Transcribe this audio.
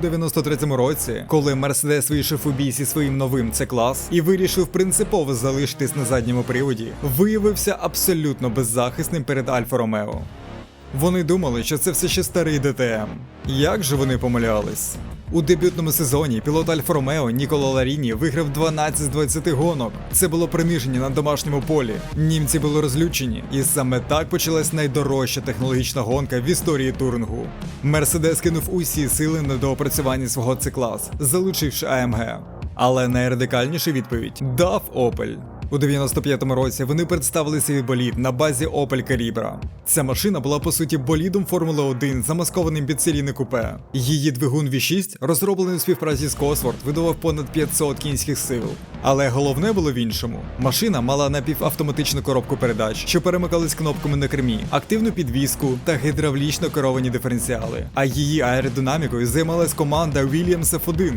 У 93-му році, коли Мерседес вийшов у бій зі своїм новим C-клас і вирішив принципово залишитись на задньому приводі, виявився абсолютно беззахисним перед Альфа Ромео. Вони думали, що це все ще старий ДТМ. Як же вони помилялись? У дебютному сезоні пілот Альфа Ромео Ніколо Ларіні виграв 12 з 20 гонок. Це було приниження на домашньому полі. Німці були розлючені, і саме так почалась найдорожча технологічна гонка в історії турингу. Мерседес кинув усі сили на доопрацювання свого C-клас, залучивши AMG. Але найрадикальнішу відповідь дав Opel. У 95-му році вони представили свій болід на базі Opel Calibra. Ця машина була по суті болідом Формули 1, замаскованим під серійне купе. Її двигун V6, розроблений у співпраці з Cosworth, видавав понад 500 кінських сил. Але головне було в іншому: машина мала напівавтоматичну коробку передач, що перемикались кнопками на кермі, активну підвіску та гідравлічно керовані диференціали. А її аеродинамікою займалась команда Williams F1.